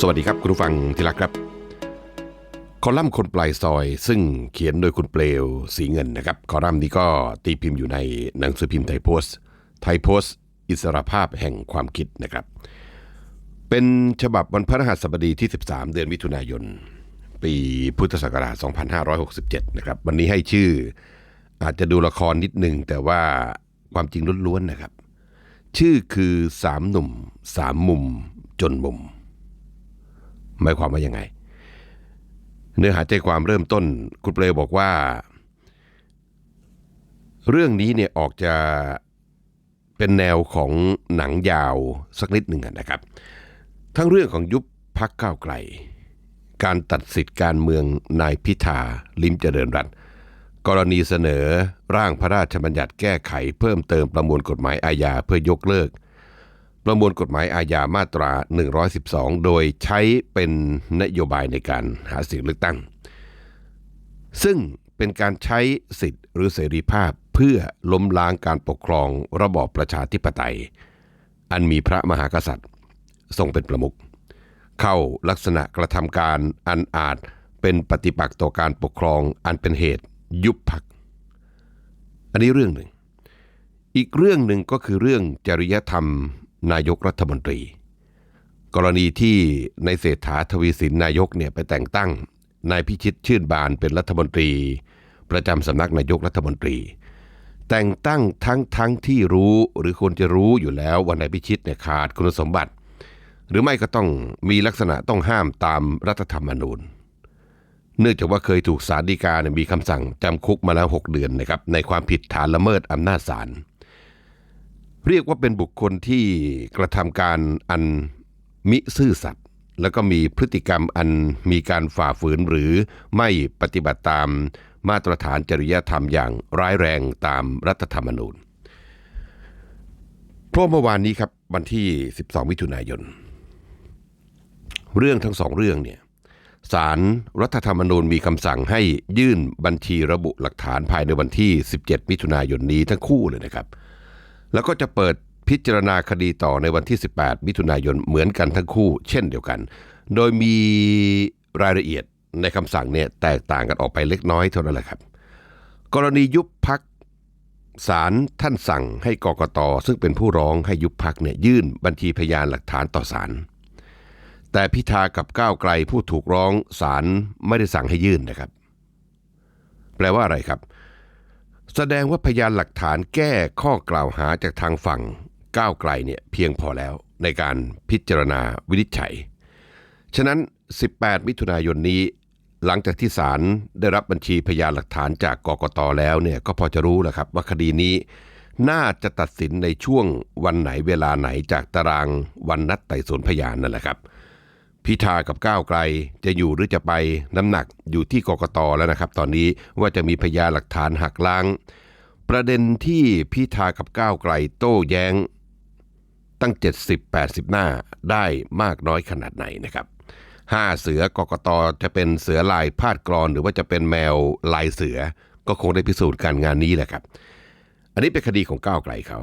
สวัสดีครับคุณผู้ฟังที่รักครับ คอลัมน์คนปลายซอย ซึ่งเขียนโดยคุณเปลวสีเงินนะครับ คอลัมน์นี้ก็ตีพิมพ์อยู่ในหนังสือพิมพ์ไทยโพสต์ ไทยโพสต์ อิสรภาพแห่งความคิดนะครับ เป็นฉบับวันพฤหัสบดีที่ 13 เดือนมิถุนายน ปีพุทธศักราช 2567 นะครับ วันนี้ให้ชื่ออาจจะดูละครนิดหนึ่งแต่ว่าความจริงล้วนๆนะครับ ชื่อคือสามหนุ่มสามมุมจนมุม หมายความว่ายังไง เนื้อหาใจความเริ่มต้นคุณเปลบอกว่า เรื่องนี้เนี่ยออกจะเป็นแนวของหนังยาวสักนิดหนึ่งนะครับ ทั้งเรื่องของยุบพักก้าวไกล การตัดสิทธิการเมืองนายพิธาลิมเจริญรัตน์กรณีเสนอร่างพระราชบัญญัติแก้ไขเพิ่มเติมประมวลกฎหมายอาญาเพื่อยกเลิก ประมวลกฎหมายอาญามาตรา 112 โดยใช้เป็นนโยบายในการหาเสียงเลือกตั้ง ซึ่งเป็นการใช้สิทธิ์หรือเสรีภาพเพื่อล้มล้างการปกครองระบอบประชาธิปไตย อันมีพระมหากษัตริย์ ทรงเป็นประมุขเข้าลักษณะกระทำการอันอาจเป็นปฏิปักษ์ต่อการปกครองอันเป็นเหตุยุบพัก อันนี้เรื่องหนึ่ง อีกเรื่องหนึ่งก็คือเรื่องจริยธรรม นายกรัฐมนตรี กรณีที่ในเศรษฐาทวีสินนายกเนี่ยไปแต่งตั้งนายพิชิตชื่นบานเป็นรัฐมนตรี ประจำสำนักนายกรัฐมนตรี แต่งตั้งทั้งทั้งที่รู้หรือควรจะรู้อยู่แล้วว่านายพิชิตเนี่ยขาดคุณสมบัติ หรือไม่ก็ต้องมีลักษณะต้องห้ามตามรัฐธรรมนูญเนื่องจากว่าเคยถูกศาลฎีกาเนี่ยมีคำสั่งจำคุกมาแล้ว 6 เดือนนะครับในความผิดฐานละเมิดอำนาจศาล เรียกว่าเป็นบุคคลที่กระทำการอันมิซื่อสัตย์แล้วก็มีพฤติกรรมอันมีการฝ่าฝืนหรือไม่ปฏิบัติตามมาตรฐานจริยธรรมอย่างร้ายแรงตามรัฐธรรมนูญเพราะเมื่อวานนี้ครับวันที่ 12 มิถุนายน เรื่องทั้งสองเรื่องเนี่ยศาลรรัฐธรรมนูญมีคำสั่งให้ยื่นบัญชีระบุหลักฐานภายในวันที่ 17 มิถุนายนนี้ทั้งคู่เลยนะครับ แล้วก็จะเปิดพิจารณาคดีต่อในวันที่ 18 มิถุนายนเหมือนกันทั้งคู่ เช่นเดียวกัน โดยมีรายละเอียดในคำสั่งเนี่ยแตกต่างกันออกไปเล็กน้อยเท่านั้นแหละครับ กรณียุบพักศาลท่านสั่งให้กกตซึ่งเป็นผู้ร้องให้ยุบพักเนี่ยยื่นบัญชีพยานหลักฐานต่อศาลแต่พิธากับก้าวไกลผู้ถูกร้องศาลไม่ได้สั่งให้ยื่นนะครับ แปลว่าอะไรครับ แสดงว่าพยานหลักฐานแก้ข้อกล่าวหาจากทางฝั่งก้าวไกลเนี่ยเพียงพอแล้วในการพิจารณาวินิจฉัย ฉะนั้น 18 มิถุนายนนี้ หลังจากที่ศาลได้รับบัญชีพยานหลักฐานจากกกตแล้วเนี่ยก็พอจะรู้แล้วครับว่าคดีนี้น่าจะตัดสินในช่วงวันไหนเวลาไหนจากตารางวันนัดไต่สวนพยานนั่นแหละครับ พิธากับก้าวไกลจะอยู่หรือจะไปน้ำหนักอยู่ที่กกตแล้วนะครับ ตอนนี้ว่าจะมีพยานหลักฐานหักล้าง ประเด็นที่พิธากับก้าวไกลโต้แย้ง ตั้ง 70-80 หน้าได้มากน้อยขนาดไหนนะครับห้าเสือกกตจะเป็นเสือลายพาดกรอน หรือว่าจะเป็นแมวลายเสือ ก็คงได้พิสูจน์การงานนี้แหละครับ อันนี้เป็นคดีของก้าวไกลเขา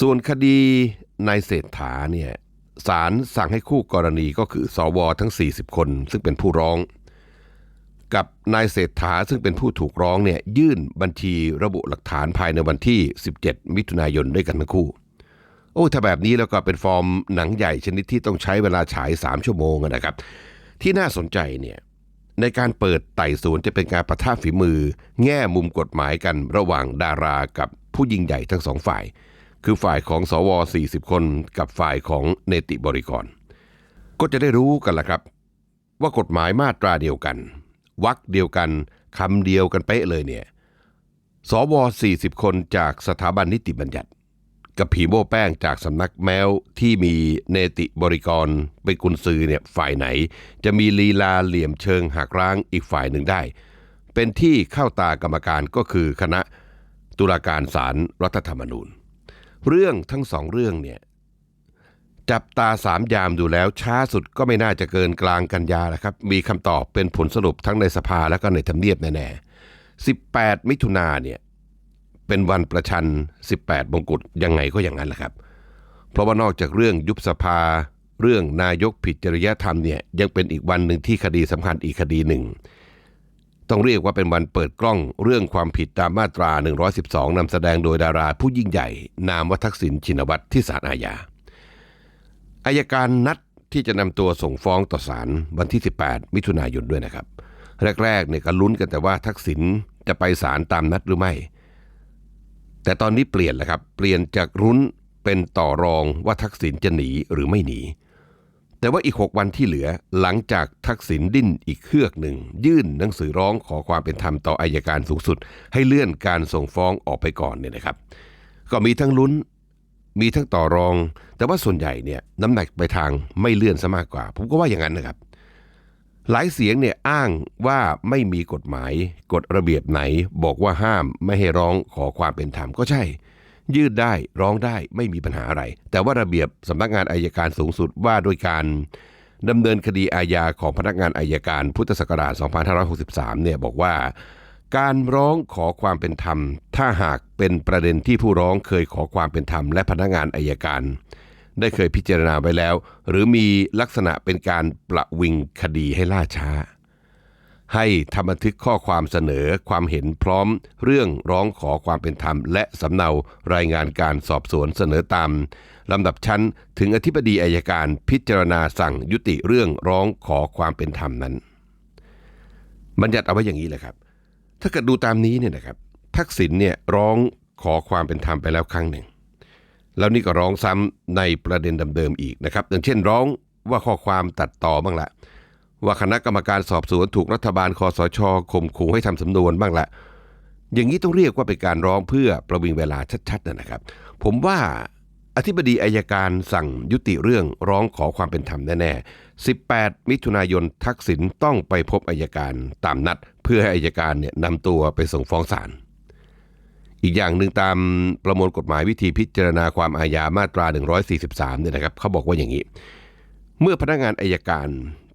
ส่วนคดีนายเศรษฐาเนี่ย ศาลสั่งให้คู่กรณีก็คือสวทั้ง 40 คน ซึ่งเป็นผู้ร้อง กับนายเศรษฐาซึ่งเป็นผู้ถูกร้องเนี่ยยื่นบัญชีระบุหลักฐานภายในวันที่ 17 มิถุนายนด้วยกันทั้งคู่ โอ้ถ้าแบบนี้แล้วก็เป็นฟอร์มหนังใหญ่ชนิดที่ต้องใช้เวลาฉาย 3 ชั่วโมงนะครับ ที่น่าสนใจเนี่ยในการเปิดไต่สวนจะเป็นการประท่าฝีมือ แง่มุมกฎหมายกันระหว่างดารากับผู้ยิ่งใหญ่ทั้งสองฝ่าย คือฝ่ายของสว 40 คนกับฝ่ายของเนติบริกร ก็จะได้รู้กันละครับ ว่ากฎหมายมาตราเดียวกันวรรคเดียวกันคำเดียวกันเป๊ะเลยเนี่ยสว 40 คนจากสถาบันนิติบัญญัติ กับผีโบ้แป้งจากสำนักแมวที่มีเนติบริกรเป็นกุญซือเนี่ยฝ่ายไหน จะมีลีลาเหลี่ยมเชิงหักร้างอีกฝ่ายหนึ่งได้ เป็นที่เข้าตากรรมการก็คือคณะตุลาการศาลรรัฐธรรมนูญ เรื่องทั้งสองเรื่องเนี่ยจับตาสามยามดูแล้วช้าสุดก็ไม่น่าจะเกินกลางกันยาแล้วครับ มีคำตอบเป็นผลสรุปทั้งในสภาและก็ในทำเนียบแน่ๆ 18 มิถุนาเนี่ยเป็นวันประชัน 18 มงกุฎยังไงก็อย่างนั้นแหละครับ เพราะว่านอกจากเรื่องยุบสภา เรื่องนายกผิดจริยธรรมเนี่ยยังเป็นอีกวันหนึ่งที่คดีสำคัญอีกคดีหนึ่ง ต้องเรียกว่าเป็นวันเปิดกล้องเรื่องความผิดตามมาตรา 112 นำแสดงโดยดาราผู้ยิ่งใหญ่ นามวัทักษิณชินวัตรที่ศาลอาญาอายการนัดที่จะนำตัวส่งฟ้องต่อศาลวันที่ 18 มิถุนายนด้วยนะครับ แรกๆเนี่ยก็ลุ้นกันแต่ว่าทักษิณจะไปศาลตามนัดหรือไม่ แต่ตอนนี้เปลี่ยนแล้วครับ เปลี่ยนจากรุ้นเป็นต่อรองว่าทักษิณจะหนีหรือไม่หนี แต่ว่าอีก 6 วันที่เหลือหลังจากทักษิณดิ้นอีกเครือกหนึ่ง ยื่นหนังสือร้องขอความเป็นธรรมต่ออายการสูงสุด ให้เลื่อนการส่งฟ้องออกไปก่อนเนี่ยนะครับ ก็มีทั้งลุ้นมีทั้งต่อรอง แต่ว่าส่วนใหญ่เนี่ยน้ำหนักไปทางไม่เลื่อนซะมากกว่า ผมก็ว่าอย่างนั้นนะครับ หลายเสียงเนี่ยอ้างว่าไม่มีกฎหมายกฎระเบียบไหน บอกว่าห้ามไม่ให้ร้องขอความเป็นธรรมก็ใช่ ยืดได้ร้องได้ไม่มีปัญหาอะไร แต่ว่าระเบียบสำนักงานอายการสูงสุดว่าด้วยการดำเนินคดีอาญาของพนักงานอายการพุทธศักราช 2563 เนี่ยบอกว่า การร้องขอความเป็นธรรม ถ้าหากเป็นประเด็นที่ผู้ร้องเคยขอความเป็นธรรมและพนักงานอายการ ได้เคยพิจารณาไว้แล้ว หรือมีลักษณะเป็นการประวิงคดีให้ล่าช้า ให้ทำบันทึกข้อความเสนอความเห็นพร้อม เรื่องร้องขอความเป็นธรรม และสำเนารายงานการสอบสวนเสนอตามลำดับชั้นถึงอธิบดีอายการพิจารณาสั่งยุติเรื่องร้องขอความเป็นธรรมนั้น บัญญัติเอาไว้อย่างนี้เลยครับ ถ้าเกิดดูตามนี้เนี่ยนะครับ ทักษิณเนี่ยร้องขอความเป็นธรรมไปแล้วครั้งหนึ่ง แล้วนี่ก็ร้องซ้ำในประเด็นเดิมๆอีกนะครับอย่างเช่นร้องว่าข้อความตัดต่อบ้างละ ว่าคณะกรรมการสอบสวนถูกรัฐบาลคอสชข่มขู่ให้ทำสำนวนบ้างละอย่างนี้ต้องเรียกว่าเป็นการร้องเพื่อประวิงเวลาชัดๆนะนะครับ ผมว่าอธิบดีอายการสั่งยุติเรื่องร้องขอความเป็นธรรมแน่ๆ 18 มิถุนายนทักษิณต้องไปพบอายการตามนัด เพื่อให้อายการเนี่ยนำตัวไปส่งฟ้องศาล อีกอย่างหนึ่งตามประมวลกฎหมายวิธีพิจารณาความอาญามาตรา 143เนี่ยนะครับเขาบอกว่าอย่างนี้ เมื่อพนักงานอายการ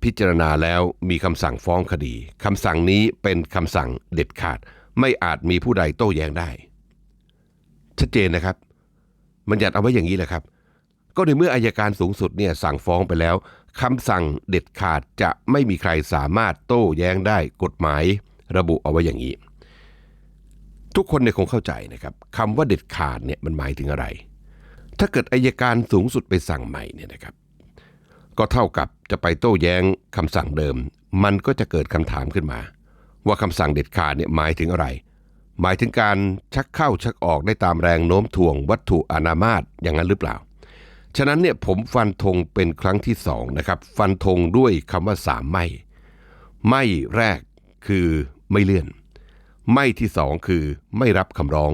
พิจารณาแล้วมีคำสั่งฟ้องคดีคำสั่งนี้เป็นคำสั่งเด็ดขาด ไม่อาจมีผู้ใดโต้แย้งได้ ชัดเจนนะครับ มันยัดเอาไว้อย่างนี้แหละครับ ก็ในเมื่ออายการสูงสุดเนี่ยสั่งฟ้องไปแล้วคำสั่งเด็ดขาดจะไม่มีใครสามารถโต้แย้งได้กฎหมาย ระบุเอาไว้อย่างนี้ ทุกคนเนี่ยคงเข้าใจนะครับคำว่าเด็ดขาดเนี่ยมันหมายถึงอะไร ถ้าเกิดอายการสูงสุดไปสั่งใหม่เนี่ยนะครับ ก็เท่ากับจะไปโต้แย้งคำสั่งเดิม มันก็จะเกิดคำถามขึ้นมา ว่าคำสั่งเด็ดขาดเนี่ยหมายถึงอะไร หมายถึงการชักเข้าชักออกได้ตามแรงโน้มถ่วงวัตถุอนามาตอย่างนั้นหรือเปล่า ฉะนั้นเนี่ยผมฟันธงเป็นครั้งที่สองนะครับ ฟันธงด้วยคำว่าสามไม่ ไม่แรกคือไม่เลื่อน ไม่ที่สองคือไม่รับคำร้อง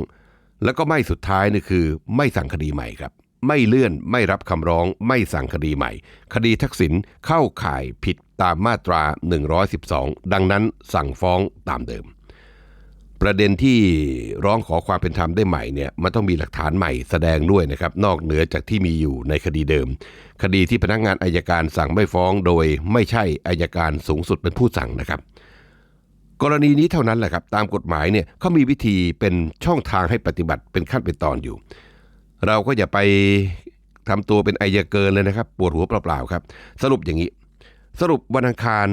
แล้วก็ไม่สุดท้ายนี่คือไม่สั่งคดีใหม่ครับ ไม่เลื่อนไม่รับคำร้องไม่สั่งคดีใหม่ คดีทักษิณเข้าข่ายผิดตามมาตรา 112 ดังนั้นสั่งฟ้องตามเดิม ประเด็นที่ร้องขอความเป็นธรรมได้ใหม่เนี่ยมันต้องมีหลักฐานใหม่แสดงด้วยนะครับ นอกเหนือจากที่มีอยู่ในคดีเดิม คดีที่พนักงานอายการสั่งไม่ฟ้องโดยไม่ใช่อายการสูงสุดเป็นผู้สั่งนะครับกรณีนี้เท่านั้นแหละครับ ตามกฎหมายเนี่ยเขามีวิธีเป็นช่องทางให้ปฏิบัติเป็นขั้นเป็นตอนอยู่ เราก็อย่าไปทำตัวเป็นไอยเกินเลยนะครับ ปวดหัวเปล่าๆครับ สรุปอย่างนี้ สรุปวันอังคาร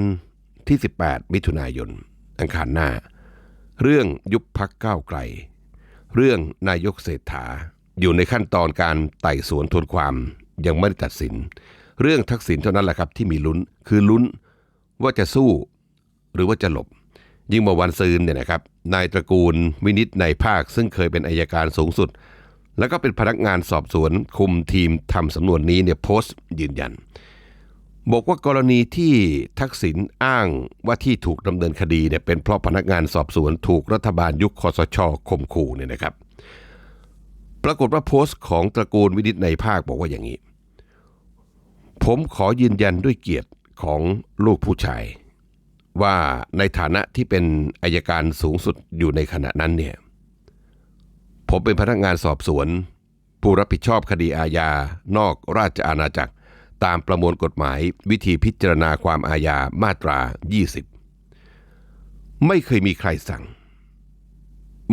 ที่ 18 มิถุนายน อังคารหน้า เรื่องยุบพักก้าวไกล เรื่องนายกเศรษฐา อยู่ในขั้นตอนการไต่สวนทวนความยังไม่ได้ตัดสิน เรื่องทักษิณเท่านั้นแหละครับที่มีลุ้นคือลุ้นว่าจะสู้หรือว่าจะหลบ ยิ่งเมื่อวันซืนเนี่ยนะครับนายตระกูลวินิตในภาคซึ่งเคยเป็นอายการสูงสุด แล้วก็เป็นพนักงานสอบสวนคุมทีมทำสำนวนนี้เนี่ยโพสต์ยืนยัน บอกว่ากรณีที่ทักษิณอ้างว่าที่ถูกดำเนินคดีเนี่ยเป็นเพราะพนักงานสอบสวนถูกรัฐบาลยุคคอสชข่มขู่เนี่ยนะครับ ปรากฏว่าโพสต์ของตระกูลวินิตในภาคบอกว่าอย่างนี้ ผมขอยืนยันด้วยเกียรติของลูกผู้ชาย ว่าในฐานะที่เป็นอายการสูงสุดอยู่ในขณะนั้นเนี่ย ผมเป็นพนักงานสอบสวน ผู้รับผิดชอบคดีอาญา นอกราชอาณาจักร ตามประมวลกฎหมายวิธีพิจารณาความอาญามาตรา 20 ไม่เคยมีใครสั่ง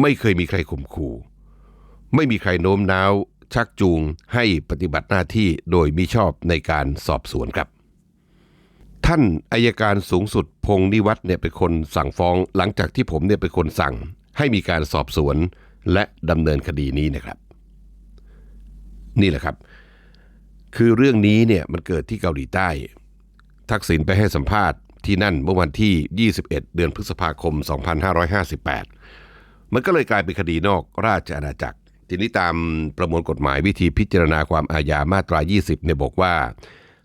ไม่เคยมีใครข่มขู่ไม่มีใครโน้มน้าว ชักจูงให้ปฏิบัติหน้าที่โดยมิชอบในการสอบสวนครับ ท่านอายการสูงสุดพงษ์นิวัฒน์เนี่ยเป็นคนสั่งฟ้อง หลังจากที่ผมเนี่ยเป็นคนสั่ง ให้มีการสอบสวน และดำเนินคดีนี้นะครับ นี่แหละครับ คือเรื่องนี้เนี่ยมันเกิดที่เกาหลีใต้ ทักษิณไปให้สัมภาษณ์ที่นั่นเมื่อวันที่ 21 เดือนพฤษภาคม 2558 มันก็เลยกลายเป็นคดีนอกราชอาณาจักร ทีนี้ตามประมวลกฎหมายวิธีพิจารณาความอาญามาตรา 20 เนี่ยบอกว่า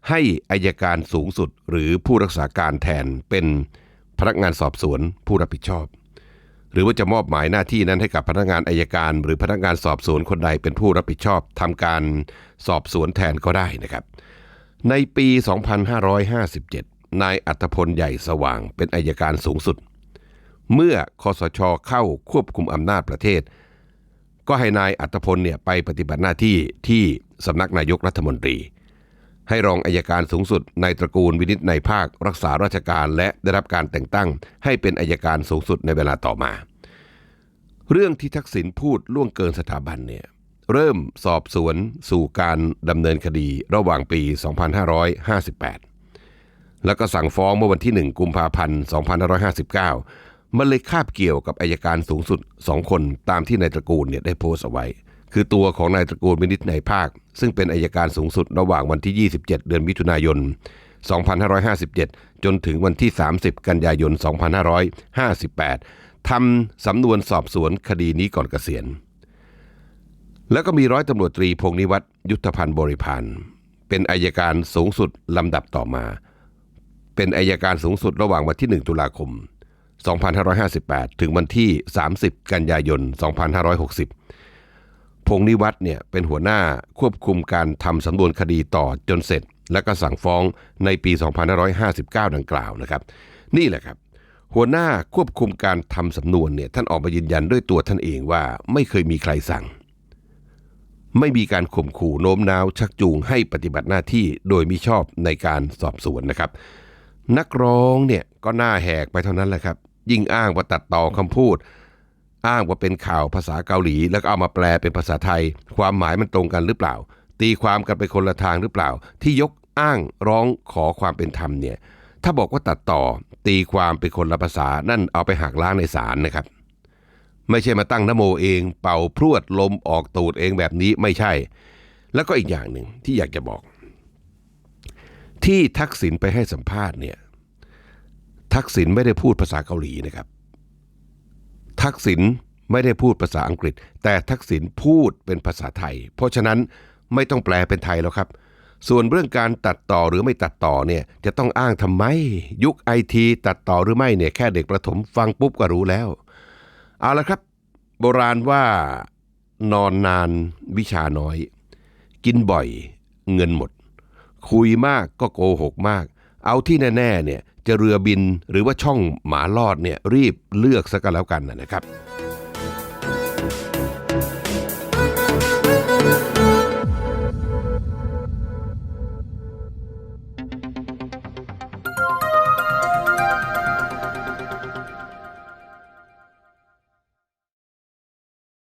ให้อายการสูงสุดหรือผู้รักษาการแทนเป็นพนักงานสอบสวนผู้รับผิดชอบ หรือว่าจะมอบหมายหน้าที่นั้นให้กับพนักงานอายการ หรือพนักงานสอบสวนคนใดเป็นผู้รับผิดชอบทำการสอบสวนแทนก็ได้นะครับ ในปี 2557 นายอัตพลใหญ่สว่างเป็นอายการสูงสุด เมื่อคอสชเข้าควบคุมอำนาจประเทศ ก็ให้นายอัตพลเนี่ยไปปฏิบัติหน้าที่ที่สำนักนายกรัฐมนตรี ให้รองอายการสูงสุดในตระกูลวินิจในภาครักษาราชการและได้รับการแต่งตั้ง ให้เป็นอายการสูงสุดในเวลาต่อมา เรื่องที่ทักษิณพูดล่วงเกินสถาบันเนี่ยเริ่มสอบสวนสู่การดำเนินคดีระหว่างปี 2558 แล้วก็สั่งฟ้องเมื่อวันที่ 1 กุมภาพันธ์ 2559 มันเลยคาบเกี่ยวกับอายการสูงสุด 2 คนตามที่นายตระกูลเนี่ยได้โพสต์เอาไว้ คือตัวของนายตระกูลวินิจในภาค ซึ่งเป็นอายการสูงสุดระหว่างวันที่ 27 เดือนมิถุนายน 2557 จนถึงวันที่ 30 กันยายน 2558 ทำสำนวนสอบสวนคดีนี้ก่อนเกษียณ แล้วก็มีร้อยตำรวจตรีพงนิวัฒน์ยุทธพันธ์บริพานเป็นอายการสูงสุดลำดับต่อมา เป็นอายการสูงสุดระหว่างวันที่ 1 ตุลาคม 2558 ถึงวันที่ 30 กันยายน 2560 พงนิวัฒน์เนี่ยเป็นหัวหน้าควบคุมการทำสำนวนคดีต่อจนเสร็จ และก็สั่งฟ้องในปี 2559 ดังกล่าวนะครับ นี่แหละครับ หัวหน้าควบคุมการทำสำนวนเนี่ยท่านออกมายืนยันด้วยตัวท่านเองว่าไม่เคยมีใครสั่ง ไม่มีการข่มขู่โน้มน้าวชักจูงให้ปฏิบัติหน้าที่โดยมิชอบในการสอบสวนนะครับ นักร้องเนี่ยก็หน้าแหกไปเท่านั้นแหละครับ ยิ่งอ้างว่าตัดต่อคำพูด อ้างว่าเป็นข่าวภาษาเกาหลี แล้วก็เอามาแปลเป็นภาษาไทย ความหมายมันตรงกันหรือเปล่า ตีความกันไปคนละทางหรือเปล่า ที่ยกอ้างร้องขอความเป็นธรรมเนี่ยถ้าบอกว่าตัดต่อตีความเป็นคนละภาษานั่นเอาไปหักล้างในศาลนะครับ ไม่ใช่มาตั้งนโมเอง เป่าพรวดลมออกตูดเองแบบนี้ไม่ใช่ แล้วก็อีกอย่างหนึ่งที่อยากจะบอก ที่ทักษิณไปให้สัมภาษณ์เนี่ยทักษิณไม่ได้พูดภาษาเกาหลีนะครับ ทักษิณไม่ได้พูดภาษาอังกฤษ แต่ทักษิณพูดเป็นภาษาไทย เพราะฉะนั้นไม่ต้องแปลเป็นไทยแล้วครับ ส่วนเรื่องการตัดต่อหรือไม่ตัดต่อเนี่ยจะต้องอ้างทำไม ยุคไอทีตัดต่อหรือไม่เนี่ยแค่เด็กประถมฟังปุ๊บก็รู้แล้ว เอาละครับ โบราณว่านอนนานวิชาน้อย กินบ่อยเงินหมด คุยมากก็โกหกมาก เอาที่แน่ๆเนี่ย จะเรือบินหรือว่าช่องหมาลอดเนี่ยรีบเลือกซะกันแล้วกันนะครับ